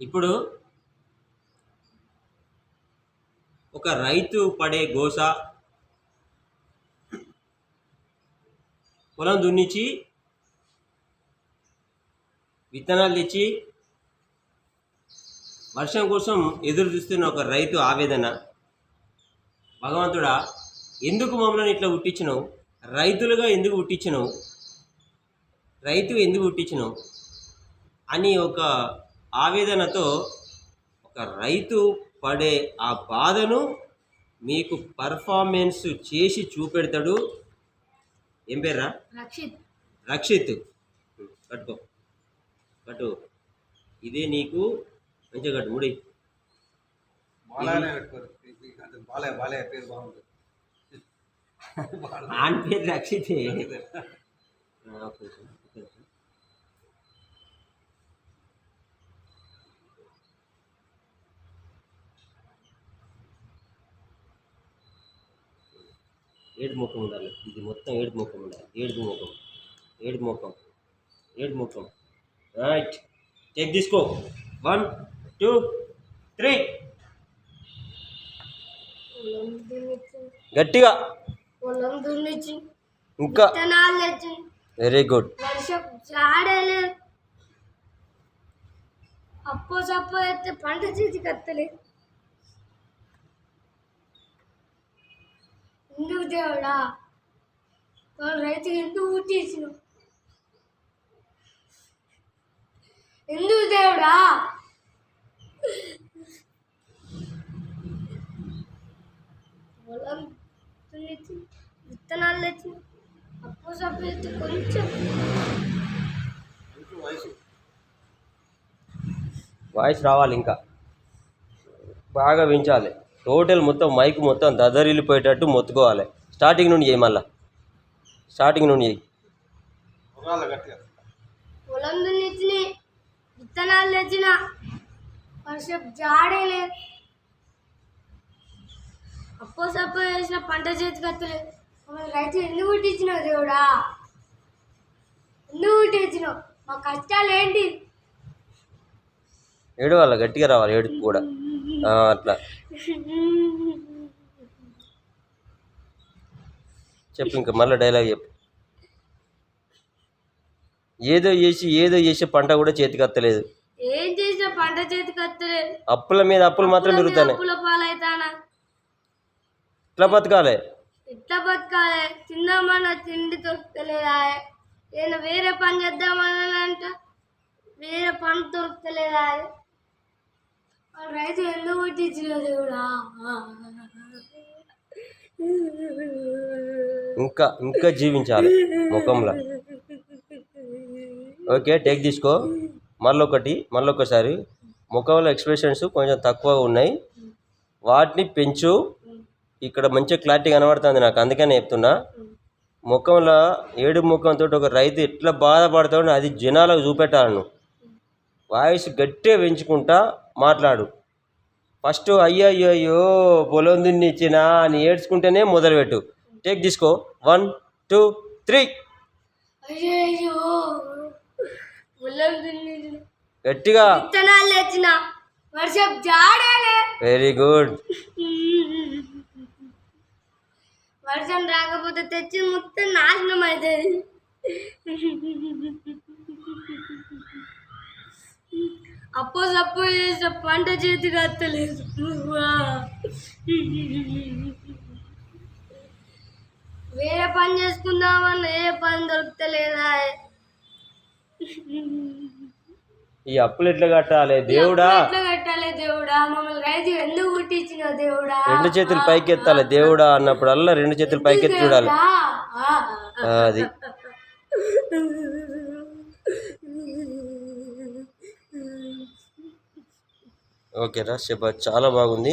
ఇప్పుడు ఒక రైతు పడే గోస పొలం దున్నించి విత్తనాలు తెచ్చి వర్షం కోసం ఎదురు చూస్తున్న ఒక రైతు ఆవేదన. భగవంతుడా ఎందుకు మమ్మల్ని ఇట్లా పుట్టించినావు? రైతులుగా ఎందుకు పుట్టించినావు? రైతు ఎందుకు పుట్టించినావు? అని ఒక ఆవేదనతో ఒక రైతు పడే ఆ బాధను మీకు పర్ఫార్మెన్స్ చేసి చూపెడతాడు. ఏం పేర్రా? రక్షిత్. రక్షిత్. కట్టుకో. కట్టు. ఇదే నీకు మంచిగా కట్టు ముడి. బాలయ్యనే పెట్టుకోరు అది బాలయ్య బాలయ్య పేరు బాగుంటుంది. ఆన్ పేరు రక్షితే. ఓకే, ఏడు ముఖం ఉండాలి ఇది మొత్తం ఏడు ముఖం ఉండాలి ఏడు ముఖం ఏడు ముఖం ఏడు ముఖం రైట్ చెక్ తీసుకో వన్ టూ త్రీ పొలం దున్నిచ్చి గట్టిగా. పొలం దున్నిచ్చి ఇంకా విత్తనాలు తెచ్చి వెరీ గుడ్ వర్షం జాడలే. అప్పో సప్పో అయితే పంట చేతికి వస్తలే ఎందుకు దేవుడా? వాళ్ళ రైతు ఎందుకు పుట్టించిన ఎందుకు దేవుడా? పొలం దున్నిచ్చి విత్తనాలు తెచ్చి అప్పు సభ్యులతో కొంచెం వాయిస్ రావాలి ఇంకా. బాగా వించాలి. టోటల్ మొత్తం మైక్ మొత్తం దదరిల్లిపోయేటట్టు మొత్తుకోవాలి. స్టార్టింగ్ నుండి చేయి మళ్ళా. స్టార్టింగ్ నుండి చేయి పొలం దున్నిచ్చిన విత్తనాలు తెచ్చిన. వర్షం జాడే లేదు. అప్పో సప్పో వేసిన పంట చేతికి వస్తలేదు మమ్మల్ని రైతు ఎందుకు పుట్టించినావు దేవుడా? ఎందుకు పుట్టించినావు మా కష్టాలు ఏంటి? ఏడవాలి? గట్టిగా రావాలి ఏడుపు కూడా. అట్లా. చెప్పు ఇంకా మళ్ళీ డైలాగ్ చెప్పు. ఏదో చేసి ఏదో చేసే పంట కూడా చేతికి వస్తలేదు ఏం చేసినా పంట చేతికి వస్తలేదు అప్పుల మీద అప్పులు మాత్రం పెరుగుతాయి అప్పుల పాలైతానా? ఇట్లా బతకాలి? ఎట్లా బతకాలి? తిందామన్నా తిండి దొరకలేదా నేను వేరే పని చేద్దామన్నా అంట వేరే పని దొరకలేదా రైతు ఎందుకు పుట్టించిన దేవుడా ఇంకా ఇంకా జీవించాలి ముఖంలో. ఓకే టేక్ తీసుకో. మళ్ళొకటి మళ్ళొకసారి ముఖంలో ఎక్స్ప్రెషన్స్ కొంచెం తక్కువ ఉన్నాయి. వాటిని పెంచు. ఇక్కడ మంచి క్లారిటీ కనబడుతుంది నాకు అందుకనే చెప్తున్నా. ముఖంలో ఏడు ముఖంతో ఒక రైతు ఎట్లా బాధపడతాడో అది జనాలకు చూపెట్టాలను నువ్వు. వాయిస్ గట్టిగా పెంచుకుంటా మాట్లాడు. ఫస్ట్ అయ్యో అయ్యో అయ్యో పొలం దున్నిచ్చినా అని ఏడ్చుకుంటేనే మొదలుపెట్టు. టేక్ తీసుకో వన్ టూ త్రీ. గట్టిగా. Very good. వర్షం రాకపోతే తెచ్చి మొత్తం నాశనం అవుతుంది అప్పో సప్పు చేసిన పంట చేతికి వస్తలేదు వేరే పని చేసుకుందామన్న ఏ పని దొరుకుతలేదా? ఈ అప్పులు ఎట్లా కట్టాలి దేవుడా? ఎట్లా కట్టాలి దేవుడా? మమ్మల్ని రైతు ఎందుకు పుట్టించిన దేవుడా? రెండు చేతులు పైకి ఎత్తాలి దేవుడా అన్నప్పుడల్లా రెండు చేతులు పైకి ఎత్తి చూడాలి అది. ఓకేరా చెప్ప. చాలా బాగుంది.